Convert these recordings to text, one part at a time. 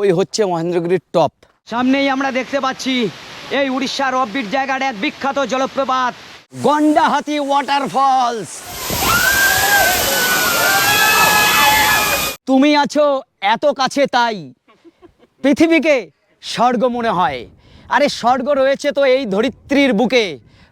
ওই হচ্ছে মহেন্দ্রগিরির টপ। সামনেই আমরা দেখতে পাচ্ছি এই উড়িষ্যার অফবিট জায়গার এক বিখ্যাত জলপ্রপাত, গন্ডাহাতি ওয়াটারফলস তুমি আছো এত কাছে তাই, পৃথিবীকে স্বর্গ মনে হয়। আরে স্বর্গ রয়েছে তো এই ধরিত্রীর বুকে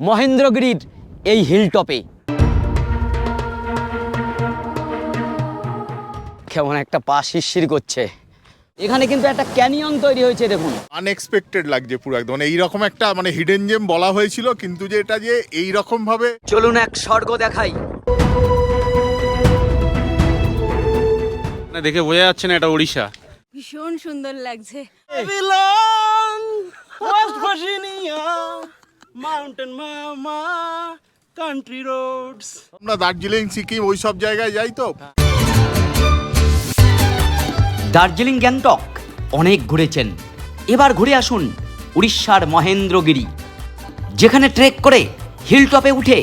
মহেন্দ্রগিরির এই হিলটপে কেমন একটা পা শিরশির করছে। এখানে কিন্তু একটা ক্যানিয়ন তৈরি হয়েছে দেখুন। আনএক্সপেক্টেড লাগছে পুরো একদম। মানে এইরকম একটা মানে হিডেন জেম বলা হয়েছিল কিন্তু যে এটা যে এই রকম ভাবে চলুন এক স্বর্গ দেখাই। না দেখে বোঝা যাচ্ছে না এটা উড়িষ্যা ভীষণ সুন্দর লাগছে। West Virginia mountain mama country roads আমরা দার্জিলিং সিকিম ওই সব জায়গায় যাই তো? দার্জিলিং, গ্যাংটক অনেক ঘুরেছেন। এবার ঘুরে আসুন উড়িষ্যার মহেন্দ্রগিরি, যেখানে ট্রেক করে হিলটপে উঠে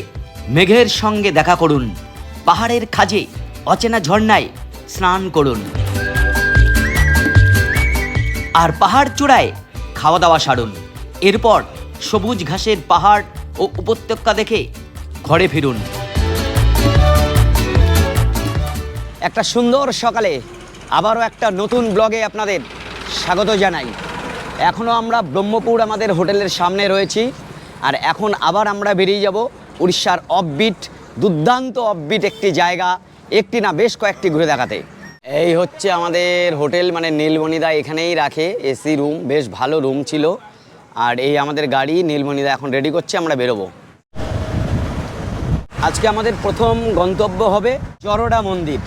মেঘের সঙ্গে দেখা করুন। পাহাড়ের খাজে অচেনা ঝর্ণায় স্নান করুন। আর পাহাড় চূড়ায় খাওয়া দাওয়া সারুন। এরপর সবুজ ঘাসের পাহাড় ও উপত্যকা দেখে ঘরে ফিরুন। একটা সুন্দর সকালে আবারও একটা নতুন ব্লগে আপনাদের স্বাগত জানাই। এখনও আমরা ব্রহ্মপুর আমাদের হোটেলের সামনে রয়েছি, আর এখন আবার আমরা বেরিয়ে যাব উড়িষ্যার অফবিট দুর্দান্ত অফবিট একটি জায়গা, একটি না বেশ কয়েকটি ঘুরে দেখাতে। এই হচ্ছে আমাদের হোটেল মানে নীলমণিদা এখানেই রাখে, এসি রুম, বেশ ভালো রুম ছিল। আর এই আমাদের গাড়ি, নীলমণিদা এখন রেডি করছে, আমরা বেরোবো। আজকে আমাদের প্রথম গন্তব্য হবে চরোডা মন্দির।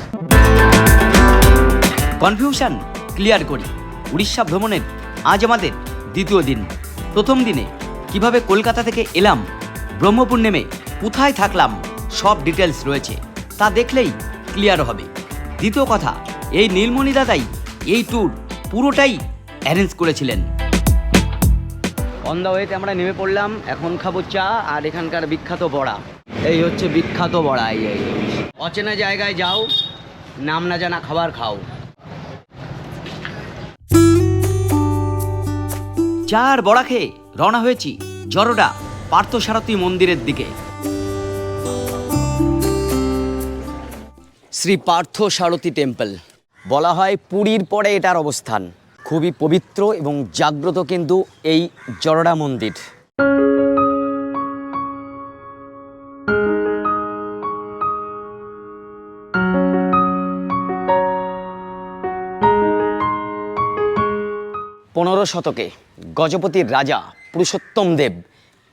কনফিউশন ক্লিয়ার করি। উড়িষ্যা ভ্রমণের আজ আমাদের দ্বিতীয় দিন। প্রথম দিনে কীভাবে কলকাতা থেকে এলাম ব্রহ্মপুর নেমে কোথায় থাকলাম, সব ডিটেলস রয়েছে। তা দেখলেই ক্লিয়ার হবে। দ্বিতীয় কথা, এই নীলমণি দাদাই এই ট্যুর পুরোটাই অ্যারেঞ্জ করেছিলেন। অন দ্য ওয়েতে আমরা নেমে পড়লাম, এখন খাব চা আর এখানকার বিখ্যাত বড়া। এই হচ্ছে বিখ্যাত বড়া এই। অচেনা জায়গায় যাও, নাম না জানা খাবার খাও। চা আর বড়া খেয়ে রওনা হয়েছি জরোডা পার্থসারথী মন্দিরের দিকে। শ্রী পার্থ সারথী টেম্পল। বলা হয় পুরীর পরে এটার অবস্থান। খুবই পবিত্র এবং জাগ্রত কিন্তু এই জরোডা মন্দির। পনেরো শতকে গজপতির রাজা পুরুষোত্তম দেব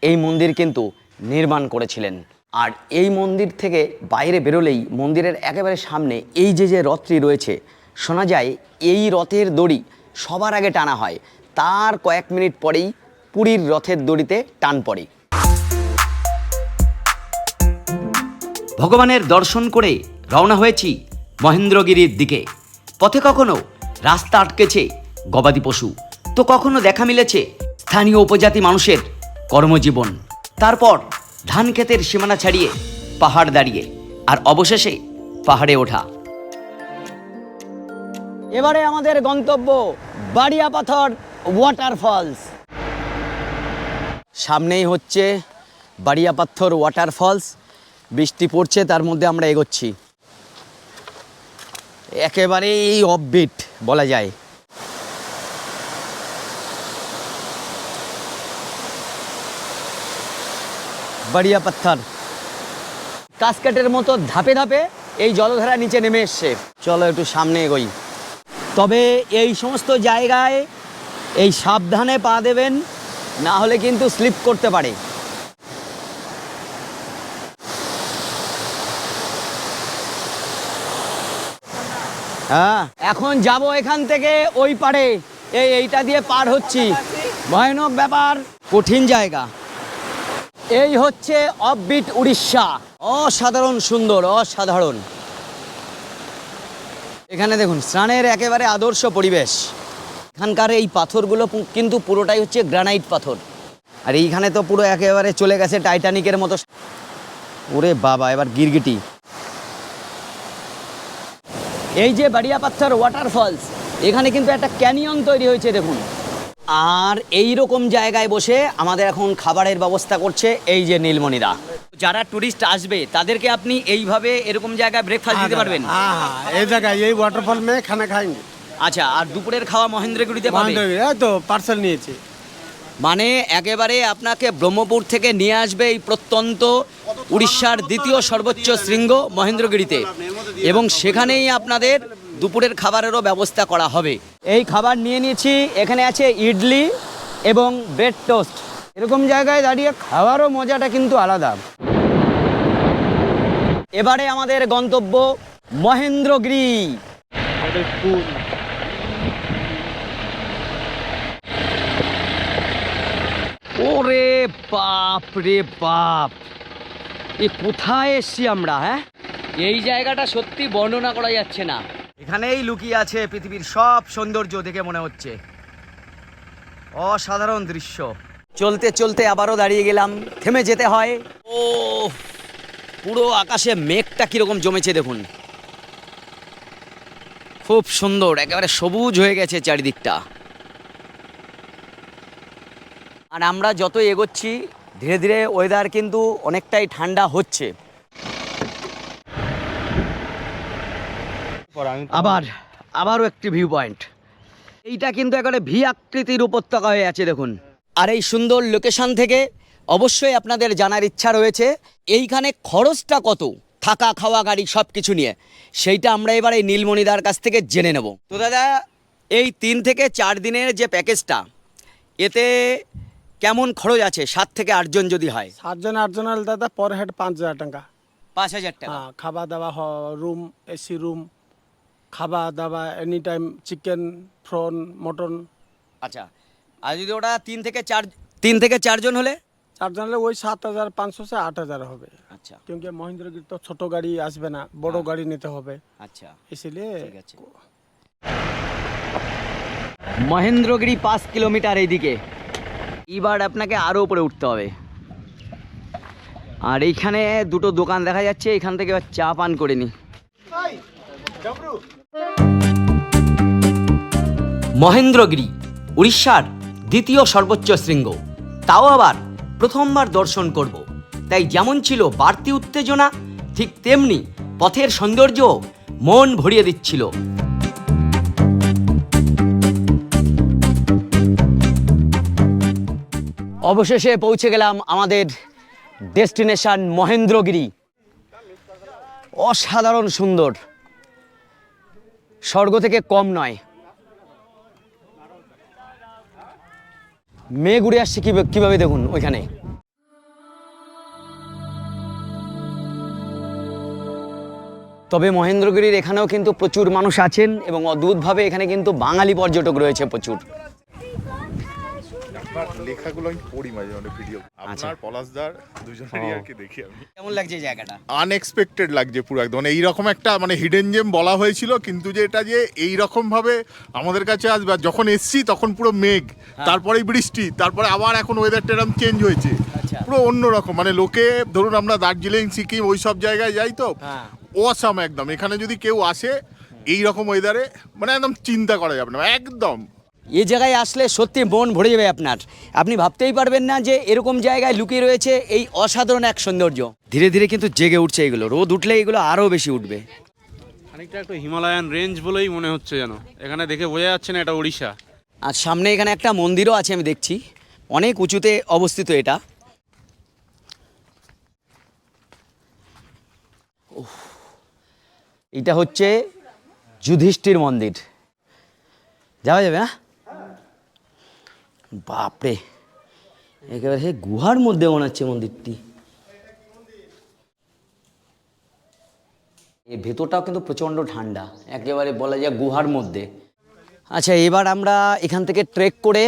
এই মন্দির কিন্তু নির্মাণ করেছিলেন। আর এই মন্দির থেকে বাইরে বেরোলেই মন্দিরের একেবারে সামনে এই যে যে রথটি রয়েছে, শোনা যায় এই রথের দড়ি সবার আগে টানা হয়। তার কয়েক মিনিট পরেই পুরীর রথের দড়িতে টান পড়ে। ভগবানের দর্শন করে রওনা হয়েছি মহেন্দ্রগিরির দিকে। পথে কখনো রাস্তা আটকেছে গবাদি পশু। তো কখনো দেখা মিলেছে? স্থানীয় উপজাতি মানুষের কর্মজীবন। তারপর ধান ক্ষেতের সীমানা ছাড়িয়ে পাহাড় দাঁড়িয়ে, আর অবশেষে পাহাড়ে ওঠা। এবারে আমাদের গন্তব্য বাড়িয়া পাথর ওয়াটারফলস সামনেই হচ্ছে বাড়িয়া পাথর ওয়াটারফলস বৃষ্টি পড়ছে, তার মধ্যে আমরা এগোচ্ছি। একেবারেই অফবিট বলা যায়। বাড়িয়া পাথর কাসকেটের মতো ধাপে ধাপে এই জলধারা নিচে নেমে এসছে। চলো একটু সামনে এগোই। তবে এই সমস্ত জায়গায় এই সাবধানে পা দেবেন, না হলে কিন্তু স্লিপ করতে পারে। হ্যাঁ এখন যাব এখান থেকে ওই পারে এই এইটা দিয়ে পার হচ্ছি। ভয়ানক ব্যাপার, কঠিন জায়গা। এই হচ্ছে অফবিট উড়িষ্যা। অসাধারণ সুন্দর, অসাধারণ। এখানে দেখুন, স্নানের একেবারে আদর্শ পরিবেশ। এখানকার এই পাথরগুলো কিন্তু পুরোটাই হচ্ছে গ্রানাইট পাথর। আর এইখানে তো পুরো একেবারে চলে গেছে টাইটানিকের মতো ওরে বাবা, এবার গিরগিটি। এই যে বাড়িয়াপাত্থার ওয়াটারফলস এখানে কিন্তু একটা ক্যানিয়ন তৈরি হয়েছে, দেখুন। আর এই রকম জায়গায় বসে আমাদের এখন খাবারের ব্যবস্থা করছে এই যে নীলমণিরা যারা টুরিস্ট আসবে তাদেরকে আপনি এইভাবে এরকম জায়গায় ব্রেকফাস্ট দিতে পারবেন? হ্যাঁ এই জায়গায় এই ওয়াটারফল মে খানা খাইনি আচ্ছা আর দুপুরের খাওয়া মহেন্দ্রগুড়িতে পাবে? তো পার্সেল নিয়েছি। মানে একেবারে আপনাকে ব্রহ্মপুর থেকে নিয়ে আসবে এই প্রত্যন্ত উড়িষ্যার দ্বিতীয় সর্বোচ্চ শৃঙ্গ মহেন্দ্রগিরিতে। এবং সেখানেই আপনাদের দুপুরের খাবারেরও ব্যবস্থা করা হবে। এই খাবার নিয়ে নিয়েছি এখানে আছে ইডলি এবং ব্রেড টোস্ট। এরকম জায়গায় দাঁড়িয়ে খাওয়ারও মজাটা কিন্তু আলাদা। এবারে আমাদের গন্তব্য মহেন্দ্রগিরি ওরে বাপ রে বাপ। এ কোথায় এসছি আমরা হ্যাঁ? এই জায়গাটা সত্যি বর্ণনা করা যাচ্ছে না। এখানেই লুকিয়ে আছে পৃথিবীর সব সৌন্দর্য দেখে মনে হচ্ছে। অসাধারণ দৃশ্য। চলতে চলতে আবারও দাঁড়িয়ে গেলাম। থেমে যেতে হয়। ও পুরো আকাশে মেঘটা কীরকম জমেছে দেখুন। খুব সুন্দর, একেবারে সবুজ হয়ে গেছে চারিদিকটা। আর আমরা যত এগোচ্ছি, ধীরে ধীরে ওয়েদার কিন্তু অনেকটাই ঠান্ডা হচ্ছে। আবার আবারও একটি ভিউ পয়েন্ট এইটা কিন্তু একেবারে ভি আকৃতির উপত্যকা হয়ে আছে দেখুন। আর এই সুন্দর লোকেশন থেকে অবশ্যই আপনাদের জানার ইচ্ছা রয়েছে এইখানে খরচটা কত? থাকা খাওয়া গাড়ি সব কিছু নিয়ে। সেইটা আমরা এবার এই নীলমণিদার কাছ থেকে জেনে নেব। তো দাদা এই তিন থেকে চার দিনের যে প্যাকেজটা এতে কেমন খরচ আছে? সাত থেকে আটজন যদি হয়। সাতজন আটজন দাদা পর হেড পাঁচ হাজার টাকা। পাঁচ হাজার টাকা। হ্যাঁ খাওয়া দাওয়া রুম এসি রুম খাবার দাবা এনি টাইম চিকেন ফ্রন মটন আচ্ছা আর যদি ওটা তিন থেকে চার তিন থেকে চারজন হলে? চারজন হলে ওই সাত হাজার পাঁচশো সে আট হাজার হবে। আচ্ছা। কিন্তু মহেন্দ্রগির তো ছোট গাড়ি আসবে না বড় হ্যাঁ। গাড়ি নিতে হবে। আচ্ছা। এসিলে মহেন্দ্রগিরি পাঁচ কিলোমিটার এইদিকে। এবার আপনাকে আরও উপরে উঠতে হবে। আর এইখানে দুটো দোকান দেখা যাচ্ছে এখান থেকে চা পান করে নি। মহেন্দ্রগিরি, উড়িষ্যার দ্বিতীয় সর্বোচ্চ শৃঙ্গ। তাও আবার প্রথমবার দর্শন করব। তাই যেমন ছিল বাড়তি উত্তেজনা, ঠিক তেমনি পথের সৌন্দর্য মন ভরিয়ে দিচ্ছিল। অবশেষে পৌঁছে গেলাম আমাদের ডেস্টিনেশন মহেন্দ্রগিরি। অসাধারণ সুন্দর। স্বর্গ থেকে কম নয় মেঘ ঘুরে আসছে কীভাবে দেখুন ওইখানে? তবে মহেন্দ্রগিরির এখানেও কিন্তু প্রচুর মানুষ আছেন এবং অদ্ভুতভাবে এখানে কিন্তু বাঙালি পর্যটক রয়েছে প্রচুর। আপনার লেখাগুলো আমি পড়ি মাঝে মাঝে ভিডিও আচ্ছা। আপনার পলাশদার দুজনেরই আর কি দেখি আমি। কেমন লাগছে জায়গাটা? আনএক্সপেক্টেড লাগছে পুরো একদম। মানে এইরকম একটা মানে হিডেন জেম বলা হয়েছিল কিন্তু যে এটা যে এই রকম ভাবে আমাদের কাছে আসবে আর যখন এসছি তখন পুরো মেঘ তারপরে বৃষ্টি তারপরে আবার এখন ওয়েদারটা এরকম চেঞ্জ হয়েছে। আচ্ছা। পুরো অন্যরকম মানে লোকে ধরুন আমরা দার্জিলিং সিকিম ওই সব জায়গায় যাই তো হ্যাঁ। অসাম একদম। এখানে যদি কেউ আসে এই রকম ওয়েদারে মানে একদম চিন্তা করা যাবে না একদম। এই জায়গায় আসলে সত্যি মন ভরে যাবে আপনার। আপনি ভাবতেই পারবেন না যে এরকম জায়গায় লুকিয়ে রয়েছে এই অসাধারণ এক সৌন্দর্য। ধীরে ধীরে কিন্তু জেগে উঠছে এগুলো। রোদ উঠলে এগুলো আরও বেশি উঠবে। খানিকটা একটু হিমালয়ান রেঞ্জ বলেই মনে হচ্ছে যেন। এখানে দেখে বোঝা যাচ্ছে না এটা উড়িষ্যা আর সামনে এখানে একটা মন্দিরও আছে আমি দেখছি। অনেক উঁচুতে অবস্থিত এটা। এটা হচ্ছে যুধিষ্ঠির মন্দির। যাওয়া যাবে না বাপরে একেবারে সেই গুহার মধ্যে মনে মন্দিরটি। এই ভেতরটাও কিন্তু প্রচণ্ড ঠান্ডা একেবারে বলা যায় গুহার মধ্যে। আচ্ছা এবার আমরা এখান থেকে ট্রেক করে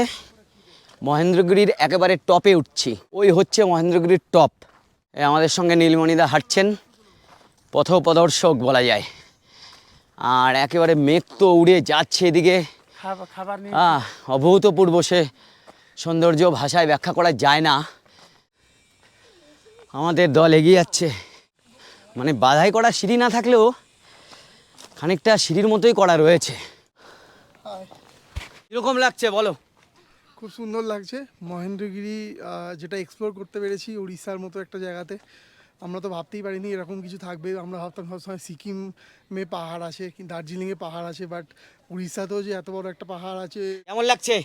মহেন্দ্রগিরির একেবারে টপে উঠছি। ওই হচ্ছে মহেন্দ্রগিরির টপ। আমাদের সঙ্গে নীলমণিদা হাঁটছেন পথপ্রদর্শক বলা যায়। আর একেবারে মেঘ তো উড়ে যাচ্ছে এদিকে। অভূতপূর্ব সে সৌন্দর্য ভাষায় ব্যাখ্যা করা যায় না। আমাদের দল এগিয়ে যাচ্ছে। মানে বাধাই করা সিঁড়ি না থাকলেও খানিকটা সিঁড়ির মতোই করা রয়েছে। কীরকম লাগছে বলো? খুব সুন্দর লাগছে। মহেন্দ্রগিরি যেটা এক্সপ্লোর করতে পেরেছি উড়িষ্যার মতো একটা জায়গাতে। আমরা তো ভাবতেই পারিনি এরকম কিছু থাকবে। আমরা ভাবতাম সবসময় সিকিমে পাহাড় আছে দার্জিলিংয়ে পাহাড় আছে বাট উড়িষ্যাতেও যে এত বড় একটা পাহাড় আছে। কেমন লাগছে?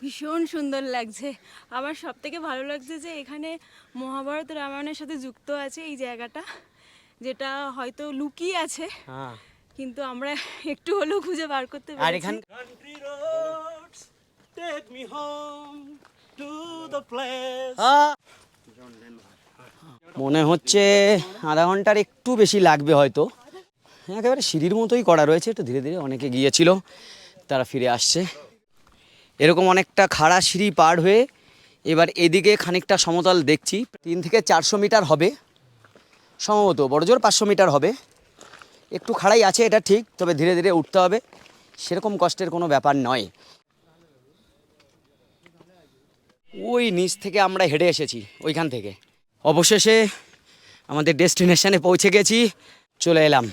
ভীষণ সুন্দর লাগছে। আমার সব থেকে ভালো লাগছে যে এখানে মহাভারত রামায়ণের সাথে যুক্ত আছে এই জায়গাটা যেটা হয়তো লুকিয়ে আছে। হ্যাঁ। কিন্তু আমরা একটু হলেও খুঁজে বার করতে আর আহ! মনে হচ্ছে আধা ঘণ্টার একটু বেশি লাগবে হয়তো। একেবারে সিঁড়ির মতোই করা রয়েছে একটু ধীরে ধীরে অনেকে গিয়েছিল তারা ফিরে আসছে। এরকম অনেকটা খাড়া সিঁড়ি পার হয়ে এবার এদিকে খানিকটা সমতল দেখছি। তিন থেকে চারশো মিটার হবে। সম্ভবত বড়জোর পাঁচশো মিটার হবে। একটু খাড়াই আছে এটা ঠিক তবে ধীরে ধীরে উঠতে হবে। সেরকম কষ্টের কোনো ব্যাপার নয়। ওই নিচ থেকে আমরা হেঁটে এসেছি ওইখান থেকে। অবশেষে আমাদের ডেস্টিনেশনে পৌঁছে গেছি চলে এলাম।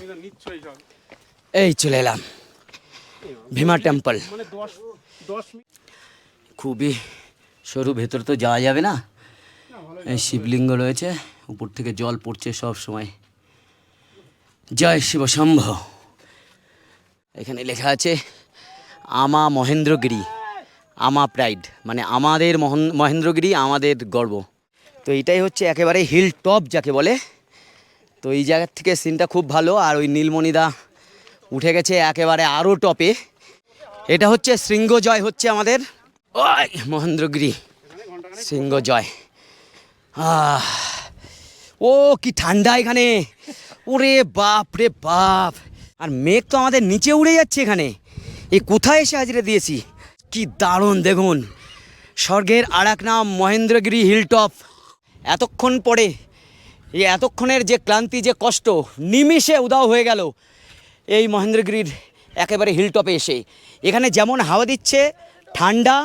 এই চলে এলাম। ভীমা টেম্পল। মানে দশ খুবই সরু ভেতর তো যাওয়া যাবে না? এই শিবলিঙ্গ রয়েছে উপর থেকে জল পড়ছে সব সময়। জয় শিব শম্ভ। এখানে লেখা আছে আমা মহেন্দ্রগিরি আমা প্রাইড মানে আমাদের মহন- মহেন্দ্রগিরি আমাদের গর্ব। তো এটাই হচ্ছে একেবারে হিল টপ যাকে বলে। তো এই জায়গার থেকে সিনটা খুব ভালো আর ওই নীলমণিদা উঠে গেছে একেবারে আরও টপে এটা হচ্ছে শৃঙ্গজয় হচ্ছে আমাদের। ওই, মহেন্দ্রগিরি। শৃঙ্গজয় আহ, ও, কি ঠান্ডা এখানে। ওরে বাপ রে বাপ। আর মেঘ তো আমাদের নিচে উড়ে যাচ্ছে এখানে। এ কোথায় এসে হাজিরে দিয়েছি? কি দারুণ, দেখুন। স্বর্গের আর এক নাম মহেন্দ্রগিরি হিলটপ। এতক্ষণ পরে এই এতক্ষণের যে ক্লান্তি, যে কষ্ট, নিমিষে উদাও হয়ে গেল। এই মহেন্দ্রগিরির একেবারে হিলটপে এসে। এখানে যেমন হাওয়া দিচ্ছে, ঠান্ডা,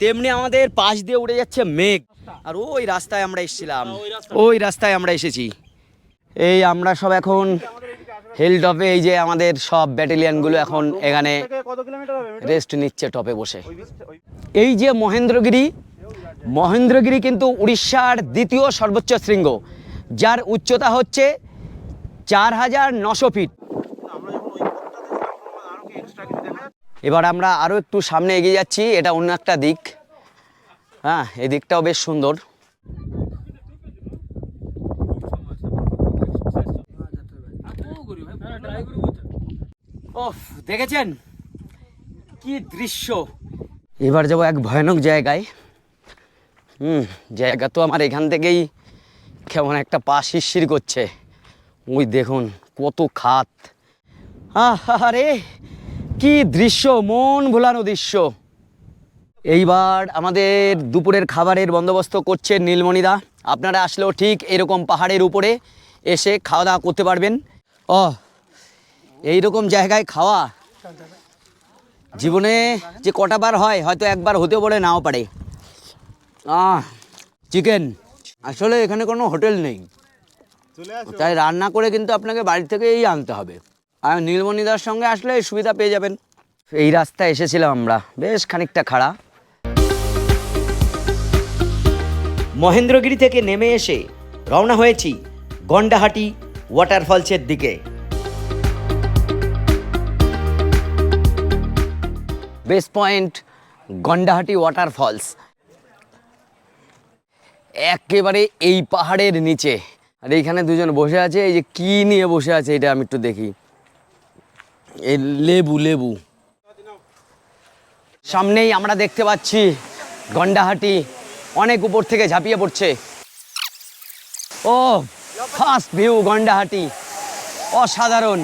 তেমনি আমাদের পাশ দিয়ে উড়ে যাচ্ছে মেঘ। আর ওই রাস্তায় আমরা এসেছিলাম। ওই রাস্তায় আমরা এসেছি। এই আমরা সব এখন হিল টপে এই যে আমাদের সব ব্যাটালিয়ানগুলো এখন এখানে রেস্ট নিচ্ছে টপে বসে। এই যে মহেন্দ্রগিরি মহেন্দ্রগিরি কিন্তু উড়িষ্যার দ্বিতীয় সর্বোচ্চ শৃঙ্গ, যার উচ্চতা হচ্ছে চার হাজার নশো ফিট। এবার আমরা আরও একটু সামনে এগিয়ে যাচ্ছি, এটা অন্য একটা দিক। হ্যাঁ এই দিকটাও বেশ সুন্দর। ওফ, দেখেছেন? কি দৃশ্য। এবার যাব এক ভয়ানক জায়গায়। হুম, জায়গা তো আমার এখান থেকেই কেমন একটা পা শিরশির করছে। ওই দেখুন, কত খাত। আরে কি দৃশ্য মন ভোলানো দৃশ্য। এইবার আমাদের দুপুরের খাবারের বন্দোবস্ত করছে নীলমণিদা। আপনারা আসলেও ঠিক এরকম পাহাড়ের উপরে এসে খাওয়া দাওয়া করতে পারবেন। ও এইরকম জায়গায় খাওয়া জীবনে যে কটা বার হয় হয়তো একবার হতেও পারে নাও পারে। চিকেন আসলে এখানে কোনো হোটেল নেই। তাই রান্না করে কিন্তু আপনাকে বাড়ি থেকেই আনতে হবে। আর নীলমণিদার সঙ্গে আসলে সুবিধা পেয়ে যাবেন। এই রাস্তায় এসেছিলাম আমরা। বেশ খানিকটা খাড়া। মহেন্দ্রগিরি থেকে নেমে এসে রওনা হয়েছি গন্ডাহাটি ওয়াটারফলসের দিকে। Base point, Gandahati waterfalls. একেবারে এই পাহাড়ের নিচে। আর এইখানে দুজন বসে আছে, এই যে কি নিয়ে বসে আছে, এটা আমি একটু দেখি। লেবু লেবু। সামনেই আমরা দেখতে পাচ্ছি গন্ডাহাটি, অনেক উপর থেকে ঝাঁপিয়ে পড়ছে। ও ফার্স্ট ভিউ গন্ডাহাটি, অসাধারণ।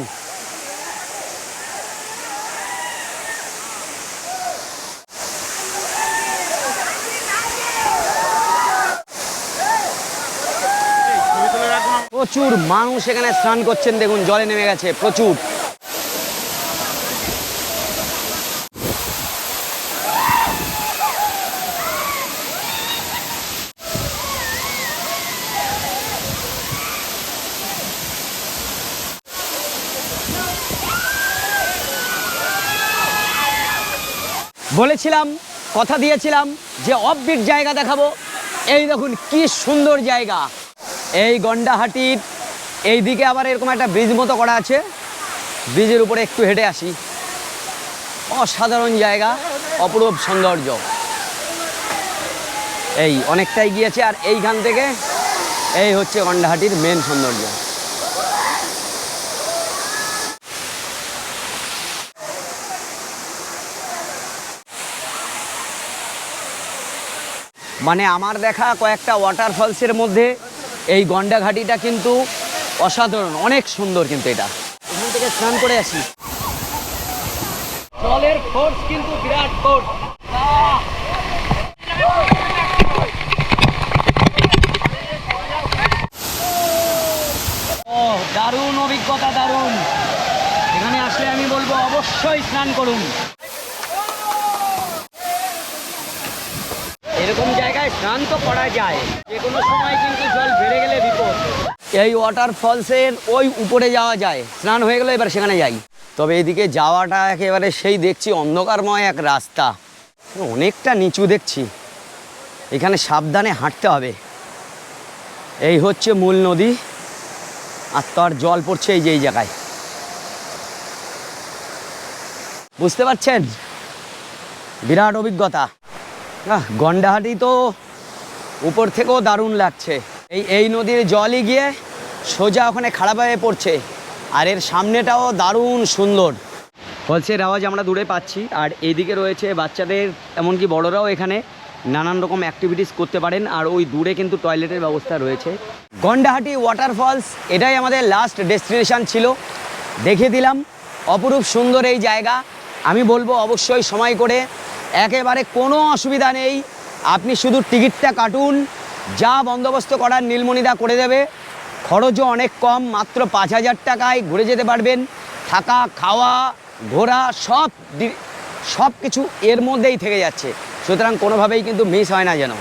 প্রচুর মানুষ এখানে স্নান করছেন, দেখুন, জলে নেমে গেছে, প্রচুর। বলেছিলাম, কথা দিয়েছিলাম যে অফবিট জায়গা দেখাবো। এই দেখুন কি সুন্দর জায়গা। এই গন্ডাহাটির এই দিকে আবার এরকম একটা ব্রিজ মতো করা আছে। ব্রিজের উপরে একটু হেঁটে আসি। অসাধারণ জায়গা, অপরূপ সৌন্দর্য। এই অনেকটাই গিয়েছে আর এইখান থেকে এই হচ্ছে গন্ডাহাটির মেন সৌন্দর্য। মানে আমার দেখা কয়েকটা ওয়াটারফলসের মধ্যে এই গন্ডাঘাটিটা কিন্তু অসাধারণ, অনেক সুন্দর কিন্তু এটা। এখান থেকে স্নান করে আসি। জলের ফোর্স কিন্তু বিরাট ফোর্স দারুণ অভিজ্ঞতা, দারুণ। এখানে আসলে আমি বলব, অবশ্যই স্নান করুন এরকম জায়গায় স্নান করা যায়। যে কোনো সময় কিন্তু জল বেড়ে গেলে বিপদ। এই ওয়াটার ফলসের ওই উপরে যাওয়া যায়। স্নান হয়ে গেলে এবার সেখানে যাই। তবে এদিকে যাওয়াটা একেবারে সেই দেখছি অন্ধকারময় এক রাস্তা। অনেকটা নিচু দেখছি। এখানে সাবধানে হাঁটতে হবে। এই হচ্ছে মূল নদী। আর তার জল পড়ছে এই যে এই জায়গায়। বুঝতে পারছেন? বিরাট অভিজ্ঞতা। গন্ডাহাটি তো উপর থেকেও দারুণ লাগছে। এই এই নদীর জলই গিয়ে সোজা ওখানে খারাপ হয়ে পড়ছে। আর এর সামনেটাও দারুণ সুন্দর। ফলসের আওয়াজ আমরা দূরে পাচ্ছি, আর এইদিকে রয়েছে বাচ্চাদের, এমনকি বড়রাও এখানে নানান রকম অ্যাক্টিভিটিস করতে পারেন, আর ওই দূরে কিন্তু টয়লেটের ব্যবস্থা রয়েছে। গন্ডাহাটি ওয়াটারফলস এটাই আমাদের লাস্ট ডেস্টিনেশন ছিল। দেখে দিলাম, অপরূপ সুন্দর এই জায়গা। আমি বলব অবশ্যই সময় করে। একেবারে কোনো অসুবিধা নেই। আপনি শুধু টিকিটটা কাটুন, যা বন্দোবস্ত করার নীলমণিদা করে দেবে, খরচও অনেক কম, মাত্র পাঁচ হাজার টাকায় ঘুরে যেতে পারবেন। থাকা, খাওয়া, ঘোরা, সব সব কিছু এর মধ্যেই থেকে যাচ্ছে। সুতরাং কোনোভাবেই কিন্তু মিস হয় না যেন।